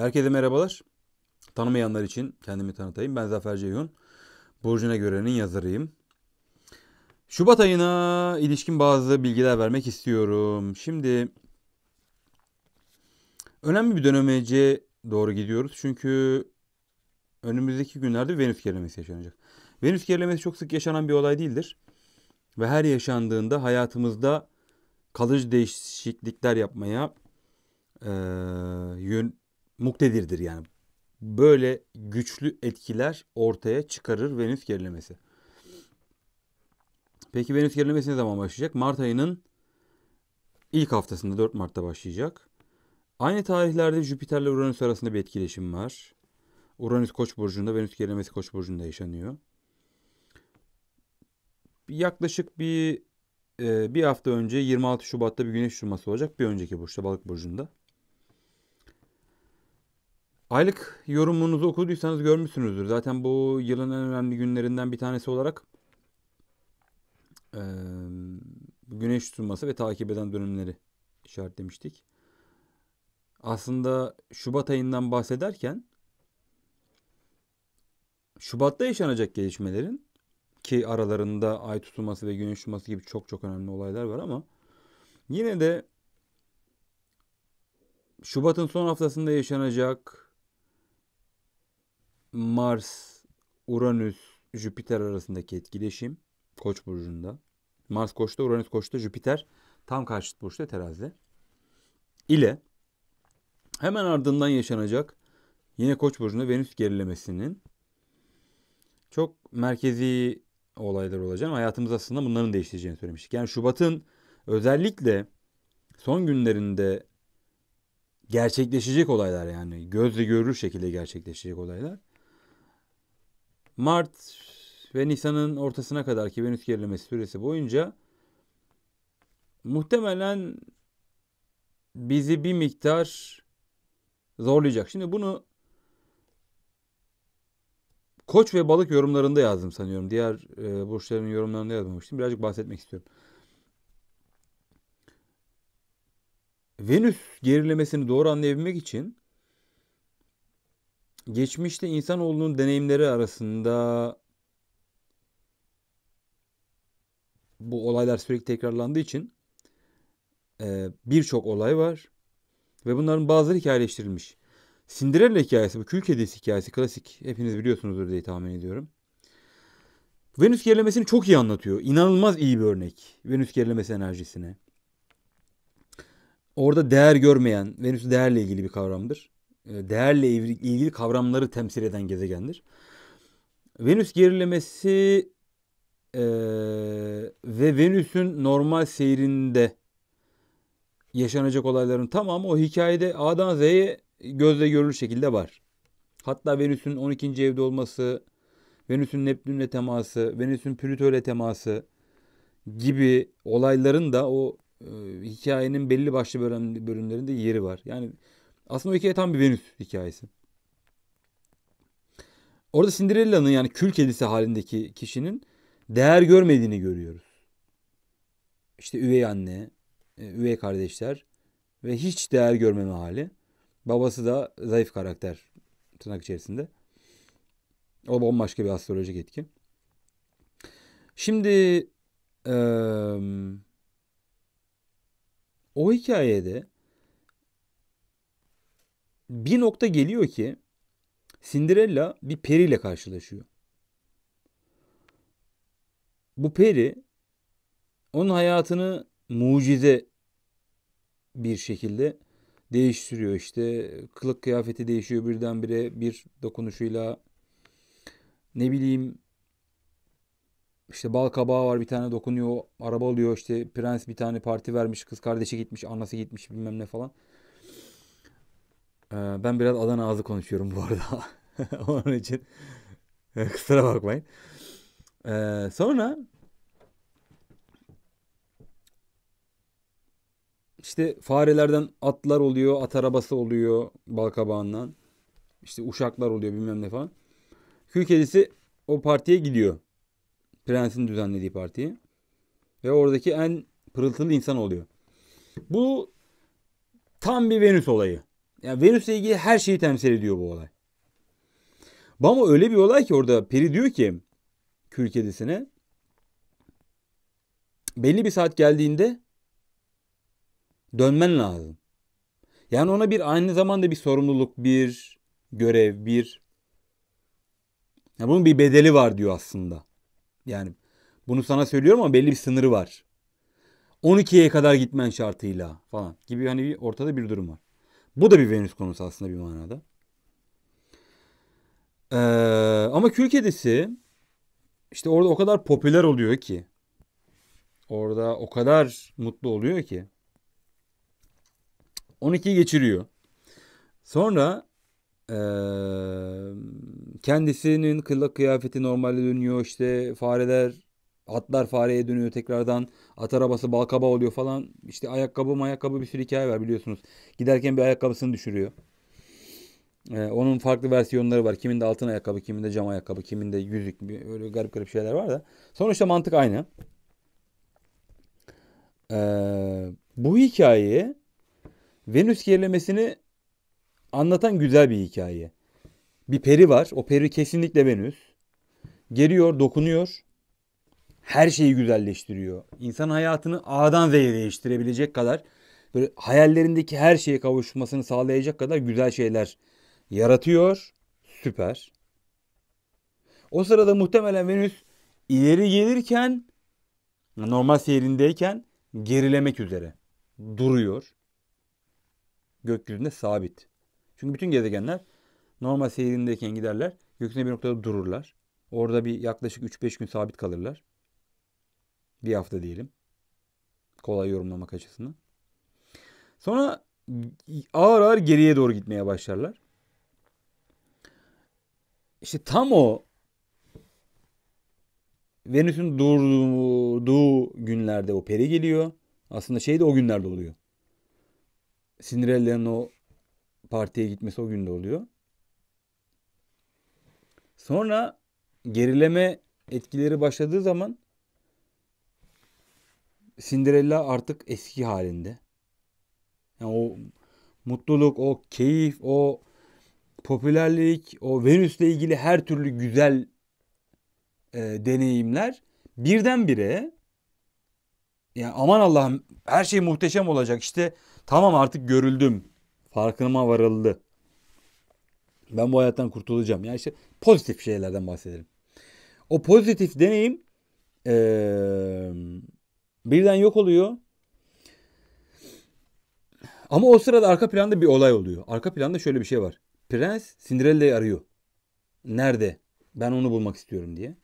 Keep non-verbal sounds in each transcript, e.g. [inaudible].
Herkese merhabalar. Tanımayanlar için kendimi tanıtayım. Ben Zafer Ceyhun. Burcu'na görenin yazarıyım. Şubat ayına ilişkin bazı bilgiler vermek istiyorum. Şimdi önemli bir dönemece doğru gidiyoruz. Çünkü önümüzdeki günlerde Venüs gerilemesi yaşanacak. Venüs gerilemesi çok sık yaşanan bir olay değildir. Ve her yaşandığında hayatımızda kalıcı değişiklikler yapmaya e, yön, muktedirdir yani. Böyle güçlü etkiler ortaya çıkarır Venüs gerilemesi. Peki Venüs gerilemesi ne zaman başlayacak? Mart ayının ilk haftasında 4 Mart'ta başlayacak. Aynı tarihlerde Jüpiter ile Uranüs arasında bir etkileşim var. Uranüs Koç burcunda, Venüs gerilemesi Koç burcunda yaşanıyor. Yaklaşık bir e, bir hafta önce 26 Şubat'ta bir güneş tutulması olacak. Bir önceki burçta Balık burcunda. Aylık yorumunuzu okuduysanız görmüşsünüzdür. Zaten bu yılın en önemli günlerinden bir tanesi olarak e, güneş tutulması ve takip eden dönemleri işaretlemiştik. Aslında Şubat ayından bahsederken Şubat'ta yaşanacak gelişmelerin ki aralarında ay tutulması ve güneş tutulması gibi çok çok önemli olaylar var ama yine de Şubat'ın son haftasında yaşanacak Mars, Uranüs, Jüpiter arasındaki etkileşim Koç burcunda. Mars Koç'ta, Uranüs Koç'ta, Jüpiter tam karşıt burçta terazide. ile hemen ardından yaşanacak yine Koç burcunda Venüs gerilemesinin çok merkezi olaylar olacak. Hayatımız aslında bunların değiştireceğini söylemiştik. Yani Şubat'ın özellikle son günlerinde gerçekleşecek olaylar yani gözle görülür şekilde gerçekleşecek olaylar Mart ve Nisan'ın ortasına kadar ki Venüs gerilemesi süresi boyunca muhtemelen bizi bir miktar zorlayacak. Şimdi bunu Koç ve balık yorumlarında yazdım sanıyorum. Diğer e, burçların yorumlarında yazmamıştım. Birazcık bahsetmek istiyorum. Venüs gerilemesini doğru anlayabilmek için geçmişte insanoğlunun deneyimleri arasında bu olaylar sürekli tekrarlandığı için e, birçok olay var ve bunların bazıları hikayeleştirilmiş. Cinderella hikayesi, bu kül kedisi hikayesi klasik. Hepiniz biliyorsunuzdur diye tahmin ediyorum. Venüs gerilemesini çok iyi anlatıyor. İnanılmaz iyi bir örnek. Venüs gerilemesi enerjisine. Orada değer görmeyen, Venüs değerle ilgili bir kavramdır. E, değerle ilgili kavramları temsil eden gezegendir. Venüs gerilemesi e, ve Venüs'ün normal seyrinde yaşanacak olayların tamamı o hikayede A'dan Z'ye gözle görülür şekilde var. Hatta Venüs'ün 12. evde olması, Venüs'ün Neptün'le teması, Venüs'ün Plüto'yla teması gibi olayların da o e, hikayenin belli başlı bölüm, bölümlerinde yeri var. Yani aslında o hikaye tam bir Venüs hikayesi. Orada Cinderella'nın yani kül kedisi halindeki kişinin değer görmediğini görüyoruz. İşte üvey anne, e, üvey kardeşler ve hiç değer görmeme hali. Babası da zayıf karakter tırnak içerisinde. O bambaşka bir astrolojik etki. Şimdi ee, o hikayede bir nokta geliyor ki Cinderella bir periyle karşılaşıyor. Bu peri onun hayatını mucize bir şekilde değiştiriyor. İşte kılık kıyafeti değişiyor birdenbire bir dokunuşuyla. Ne bileyim işte bal kabağı var bir tane dokunuyor araba alıyor işte prens bir tane parti vermiş kız kardeşi gitmiş anası gitmiş bilmem ne falan. Ee, ben biraz Adana ağzı konuşuyorum bu arada. [laughs] Onun için kusura bakmayın. Ee, sonra işte farelerden atlar oluyor, at arabası oluyor balkabağından. İşte uşaklar oluyor bilmem ne falan. Kül kedisi o partiye gidiyor. Prensin düzenlediği partiye. Ve oradaki en pırıltılı insan oluyor. Bu tam bir Venüs olayı. Yani Venüs'le ilgili her şeyi temsil ediyor bu olay. Ama öyle bir olay ki orada Peri diyor ki kül kedisine belli bir saat geldiğinde dönmen lazım. Yani ona bir aynı zamanda bir sorumluluk, bir görev, bir yani bunun bir bedeli var diyor aslında. Yani bunu sana söylüyorum ama belli bir sınırı var. 12'ye kadar gitmen şartıyla falan gibi hani bir ortada bir durum var. Bu da bir Venüs konusu aslında bir manada. Ee, ama kül kedisi işte orada o kadar popüler oluyor ki. Orada o kadar mutlu oluyor ki. 12'yi geçiriyor. Sonra ee, kendisinin kılık kıyafeti normale dönüyor. İşte fareler atlar fareye dönüyor tekrardan. At arabası balkaba oluyor falan. İşte ayakkabı ayakkabı bir sürü hikaye var biliyorsunuz. Giderken bir ayakkabısını düşürüyor. Ee, onun farklı versiyonları var. Kiminde altın ayakkabı, kiminde cam ayakkabı, kiminde yüzük. Öyle garip garip şeyler var da. Sonuçta mantık aynı. Ee, bu hikayeyi Venüs gerilemesini anlatan güzel bir hikaye. Bir peri var. O peri kesinlikle Venüs. Geliyor, dokunuyor. Her şeyi güzelleştiriyor. İnsan hayatını A'dan Z'ye değiştirebilecek kadar böyle hayallerindeki her şeye kavuşmasını sağlayacak kadar güzel şeyler yaratıyor. Süper. O sırada muhtemelen Venüs ileri gelirken normal seyrindeyken gerilemek üzere duruyor. Gökyüzünde sabit. Çünkü bütün gezegenler normal seyrindeyken giderler. Gökyüzünde bir noktada dururlar. Orada bir yaklaşık 3-5 gün sabit kalırlar. Bir hafta diyelim. Kolay yorumlamak açısından. Sonra ağır ağır geriye doğru gitmeye başlarlar. İşte tam o Venüs'ün durduğu günlerde o peri geliyor. Aslında şey de o günlerde oluyor. Cinderella'nın o partiye gitmesi o günde oluyor. Sonra gerileme etkileri başladığı zaman Cinderella artık eski halinde. Yani o mutluluk, o keyif, o popülerlik, o Venüs'le ilgili her türlü güzel e, deneyimler birdenbire yani aman Allah'ım her şey muhteşem olacak. İşte tamam artık görüldüm. Farkıma varıldı. Ben bu hayattan kurtulacağım. Yani işte pozitif şeylerden bahsedelim. O pozitif deneyim ee, birden yok oluyor. Ama o sırada arka planda bir olay oluyor. Arka planda şöyle bir şey var. Prens Cinderella'yı arıyor. Nerede? Ben onu bulmak istiyorum diye.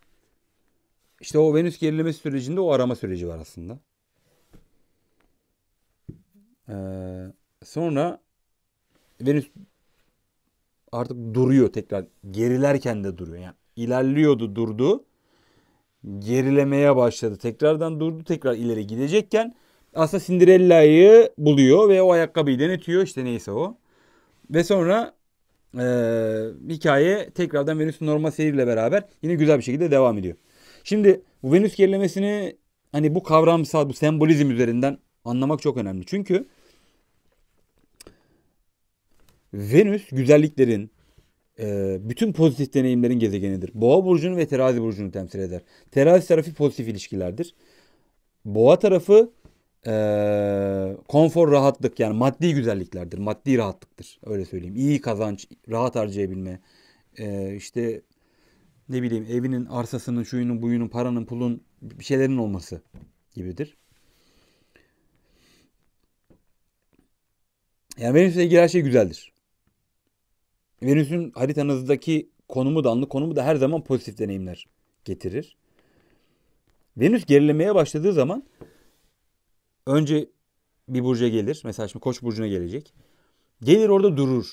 İşte o Venüs gerilemesi sürecinde o arama süreci var aslında. Ee, sonra Venüs artık duruyor tekrar. Gerilerken de duruyor. Yani ilerliyordu durdu. Gerilemeye başladı. Tekrardan durdu tekrar ileri gidecekken aslında Cinderella'yı buluyor ve o ayakkabıyı denetiyor. İşte neyse o. Ve sonra e, hikaye tekrardan Venüs'ün normal seyriyle beraber yine güzel bir şekilde devam ediyor. Şimdi bu Venüs gerilemesini hani bu kavramsal, bu sembolizm üzerinden anlamak çok önemli. Çünkü Venüs güzelliklerin, e, bütün pozitif deneyimlerin gezegenidir. Boğa burcunu ve terazi burcunu temsil eder. Terazi tarafı pozitif ilişkilerdir. Boğa tarafı e, konfor, rahatlık yani maddi güzelliklerdir. Maddi rahatlıktır. Öyle söyleyeyim. İyi kazanç, rahat harcayabilme. E, işte ne bileyim evinin, arsasının, şuyunun, buyunun, paranın, pulun bir şeylerin olması gibidir. Yani Venüs'le ilgili her şey güzeldir. Venüs'ün haritanızdaki konumu da anlık konumu da her zaman pozitif deneyimler getirir. Venüs gerilemeye başladığı zaman önce bir burca gelir. Mesela şimdi Koç burcuna gelecek. Gelir orada durur.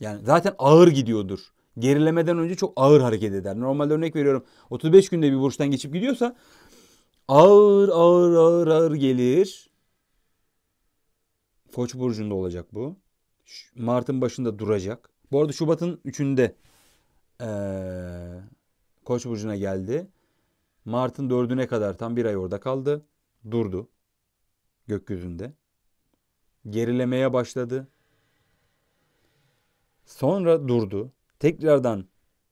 Yani zaten ağır gidiyordur. Gerilemeden önce çok ağır hareket eder. Normalde örnek veriyorum 35 günde bir burçtan geçip gidiyorsa ağır ağır ağır ağır gelir. Koç burcunda olacak bu. Mart'ın başında duracak. Bu arada Şubat'ın 3'ünde ee, Koç burcuna geldi. Mart'ın 4'üne kadar tam bir ay orada kaldı. Durdu gökyüzünde. Gerilemeye başladı. Sonra durdu. Tekrardan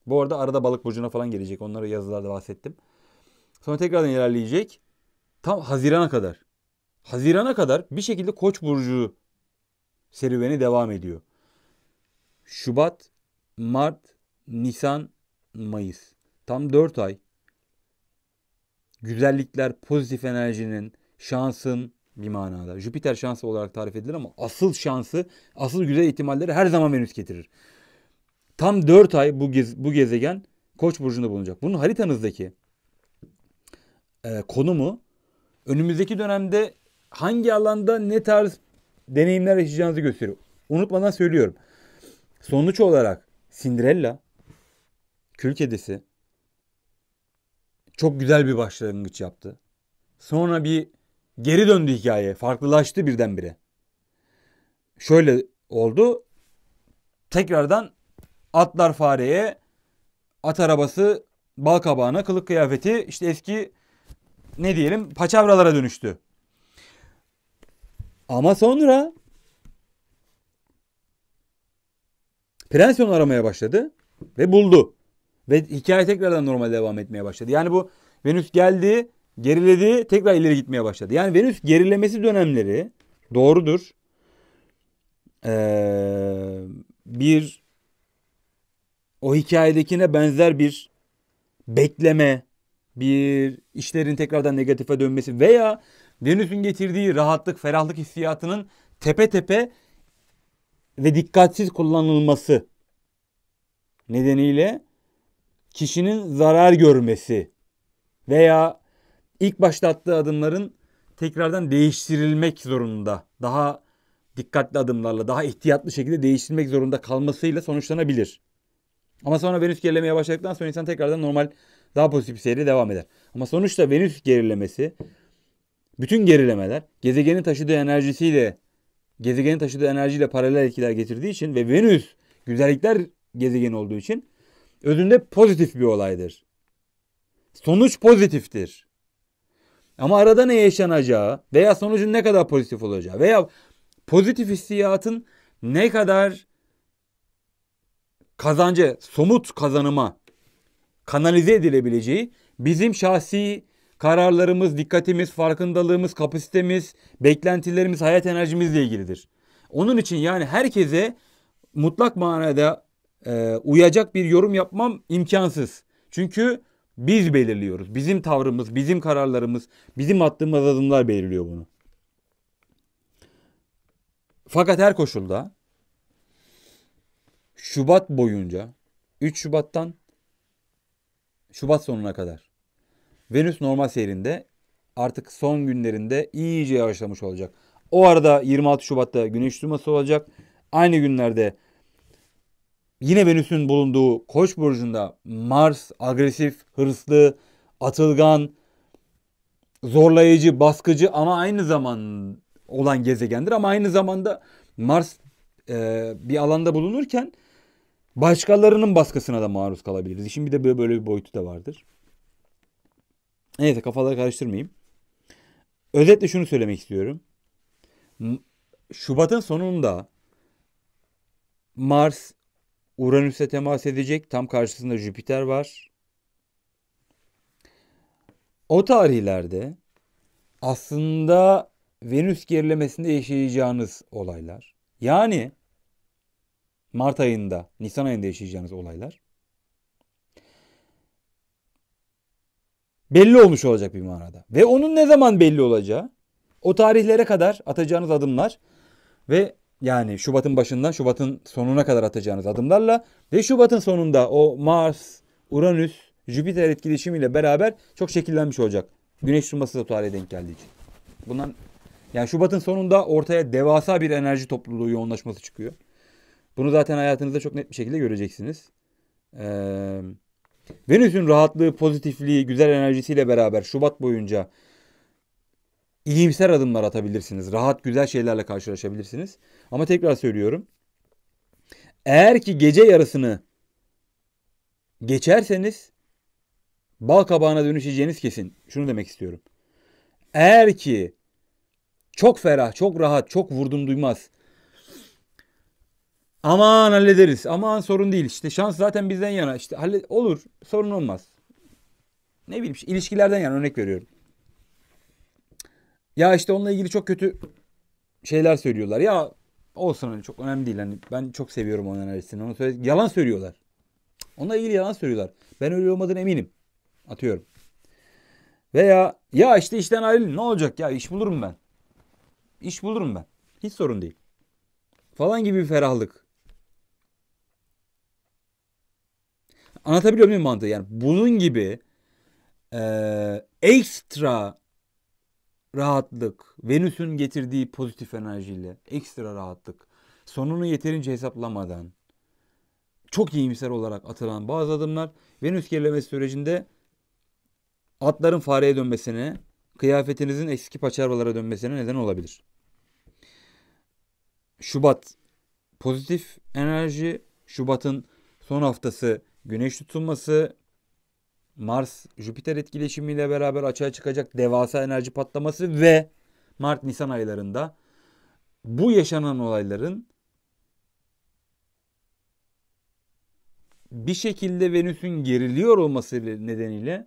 bu arada arada balık burcuna falan gelecek. Onları yazılarda bahsettim. Sonra tekrardan ilerleyecek. Tam Haziran'a kadar. Haziran'a kadar bir şekilde Koç burcu serüveni devam ediyor. Şubat, Mart, Nisan, Mayıs. Tam 4 ay. Güzellikler, pozitif enerjinin, şansın bir manada. Jüpiter şansı olarak tarif edilir ama asıl şansı, asıl güzel ihtimalleri her zaman Venüs getirir. Tam 4 ay bu, gez, bu gezegen Koç burcunda bulunacak. Bunun haritanızdaki e, konumu önümüzdeki dönemde hangi alanda ne tarz deneyimler yaşayacağınızı gösteriyor. Unutmadan söylüyorum. Sonuç olarak Cinderella, Kül Kedisi çok güzel bir başlangıç yaptı. Sonra bir geri döndü hikaye. Farklılaştı birdenbire. Şöyle oldu. Tekrardan atlar fareye, at arabası bal kabağına, kılık kıyafeti işte eski ne diyelim paçavralara dönüştü. Ama sonra prens aramaya başladı ve buldu. Ve hikaye tekrardan normal devam etmeye başladı. Yani bu Venüs geldi, geriledi, tekrar ileri gitmeye başladı. Yani Venüs gerilemesi dönemleri doğrudur. Ee, bir o hikayedekine benzer bir bekleme, bir işlerin tekrardan negatife dönmesi veya Venüs'ün getirdiği rahatlık, ferahlık hissiyatının tepe tepe ve dikkatsiz kullanılması nedeniyle kişinin zarar görmesi veya ilk başta attığı adımların tekrardan değiştirilmek zorunda. Daha dikkatli adımlarla, daha ihtiyatlı şekilde değiştirmek zorunda kalmasıyla sonuçlanabilir. Ama sonra Venüs gerilemeye başladıktan sonra insan tekrardan normal daha pozitif bir seyre devam eder. Ama sonuçta Venüs gerilemesi bütün gerilemeler gezegenin taşıdığı enerjisiyle gezegenin taşıdığı enerjiyle paralel etkiler getirdiği için ve Venüs güzellikler gezegeni olduğu için özünde pozitif bir olaydır. Sonuç pozitiftir. Ama arada ne yaşanacağı veya sonucun ne kadar pozitif olacağı veya pozitif hissiyatın ne kadar kazancı, somut kazanıma kanalize edilebileceği bizim şahsi kararlarımız, dikkatimiz, farkındalığımız, kapasitemiz, beklentilerimiz, hayat enerjimizle ilgilidir. Onun için yani herkese mutlak manada e, uyacak bir yorum yapmam imkansız. Çünkü biz belirliyoruz. Bizim tavrımız, bizim kararlarımız, bizim attığımız adımlar belirliyor bunu. Fakat her koşulda Şubat boyunca 3 Şubat'tan Şubat sonuna kadar Venüs normal seyrinde artık son günlerinde iyice yavaşlamış olacak. O arada 26 Şubat'ta güneş tutulması olacak. Aynı günlerde yine Venüs'ün bulunduğu Koç burcunda Mars agresif, hırslı, atılgan, zorlayıcı, baskıcı ama aynı zaman olan gezegendir ama aynı zamanda Mars e, bir alanda bulunurken başkalarının baskısına da maruz kalabiliriz. İşin bir de böyle, bir boyutu da vardır. Neyse kafaları karıştırmayayım. Özetle şunu söylemek istiyorum. Şubat'ın sonunda Mars Uranüs'e temas edecek. Tam karşısında Jüpiter var. O tarihlerde aslında Venüs gerilemesinde yaşayacağınız olaylar. Yani Mart ayında, Nisan ayında yaşayacağınız olaylar. Belli olmuş olacak bir manada. Ve onun ne zaman belli olacağı, o tarihlere kadar atacağınız adımlar ve yani Şubat'ın başından Şubat'ın sonuna kadar atacağınız adımlarla ve Şubat'ın sonunda o Mars, Uranüs, Jüpiter etkileşimiyle beraber çok şekillenmiş olacak. Güneş tutulması da tarihe denk geldiği için. Bundan yani Şubat'ın sonunda ortaya devasa bir enerji topluluğu yoğunlaşması çıkıyor. Bunu zaten hayatınızda çok net bir şekilde göreceksiniz. Ee, Venüs'ün rahatlığı, pozitifliği, güzel enerjisiyle beraber Şubat boyunca iyimser adımlar atabilirsiniz. Rahat, güzel şeylerle karşılaşabilirsiniz. Ama tekrar söylüyorum. Eğer ki gece yarısını geçerseniz bal kabağına dönüşeceğiniz kesin. Şunu demek istiyorum. Eğer ki çok ferah, çok rahat, çok vurdum duymaz Aman hallederiz. Aman sorun değil. İşte şans zaten bizden yana. İşte hallet olur. Sorun olmaz. Ne bileyim işte ilişkilerden yana örnek veriyorum. Ya işte onunla ilgili çok kötü şeyler söylüyorlar. Ya olsun hani çok önemli değil. Hani ben çok seviyorum onun enerjisini. Onu söyle yalan söylüyorlar. Onunla ilgili yalan söylüyorlar. Ben öyle olmadığını eminim. Atıyorum. Veya ya işte işten ayrılın ne olacak ya iş bulurum ben. İş bulurum ben. Hiç sorun değil. Falan gibi bir ferahlık. Anlatabiliyor muyum mantığı? Yani bunun gibi e, ekstra rahatlık, Venüs'ün getirdiği pozitif enerjiyle ekstra rahatlık, sonunu yeterince hesaplamadan çok iyimser olarak atılan bazı adımlar Venüs gerilemesi sürecinde atların fareye dönmesine, kıyafetinizin eski paçavralara dönmesine neden olabilir. Şubat pozitif enerji, Şubat'ın son haftası güneş tutulması, Mars Jüpiter etkileşimiyle beraber açığa çıkacak devasa enerji patlaması ve Mart Nisan aylarında bu yaşanan olayların bir şekilde Venüs'ün geriliyor olması nedeniyle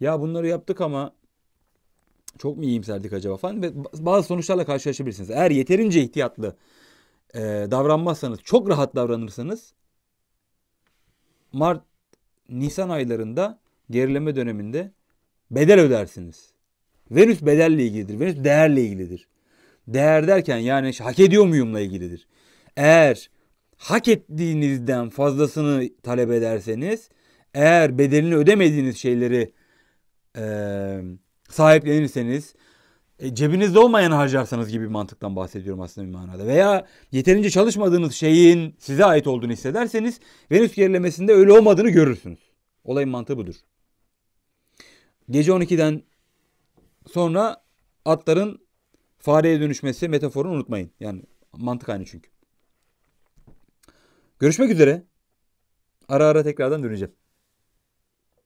ya bunları yaptık ama çok mu iyimserdik acaba falan ve bazı sonuçlarla karşılaşabilirsiniz. Eğer yeterince ihtiyatlı e, davranmazsanız, çok rahat davranırsanız Mart Nisan aylarında gerileme döneminde bedel ödersiniz. Venüs bedelle ilgilidir. Venüs değerle ilgilidir. Değer derken yani hak ediyor muyumla ilgilidir. Eğer hak ettiğinizden fazlasını talep ederseniz, eğer bedelini ödemediğiniz şeyleri e, sahiplenirseniz, e, cebinizde olmayan harcarsanız gibi bir mantıktan bahsediyorum aslında bir manada. Veya yeterince çalışmadığınız şeyin size ait olduğunu hissederseniz Venüs gerilemesinde öyle olmadığını görürsünüz. Olayın mantığı budur. Gece 12'den sonra atların fareye dönüşmesi metaforunu unutmayın. Yani mantık aynı çünkü. Görüşmek üzere. Ara ara tekrardan döneceğim.